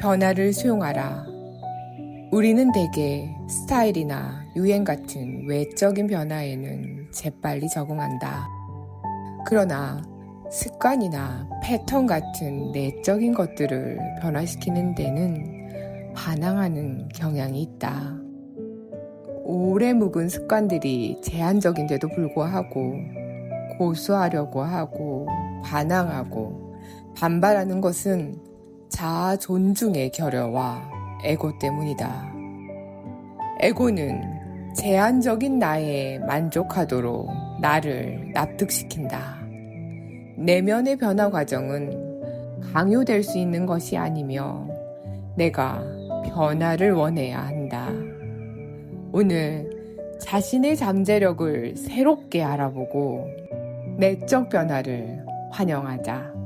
변화를 수용하라. 우리는 대개 스타일이나 유행 같은 외적인 변화에는 재빨리 적응한다. 그러나 습관이나 패턴 같은 내적인 것들을 변화시키는 데는 반항하는 경향이 있다. 오래 묵은 습관들이 제한적인데도 불구하고 고수하려고 하고 반항하고 반발하는 것은 자아 존중의 결여와 에고 때문이다. 에고는 제한적인 나에 만족하도록 나를 납득시킨다. 내면의 변화 과정은 강요될 수 있는 것이 아니며 내가 변화를 원해야 한다. 오늘 자신의 잠재력을 새롭게 알아보고 내적 변화를 환영하자.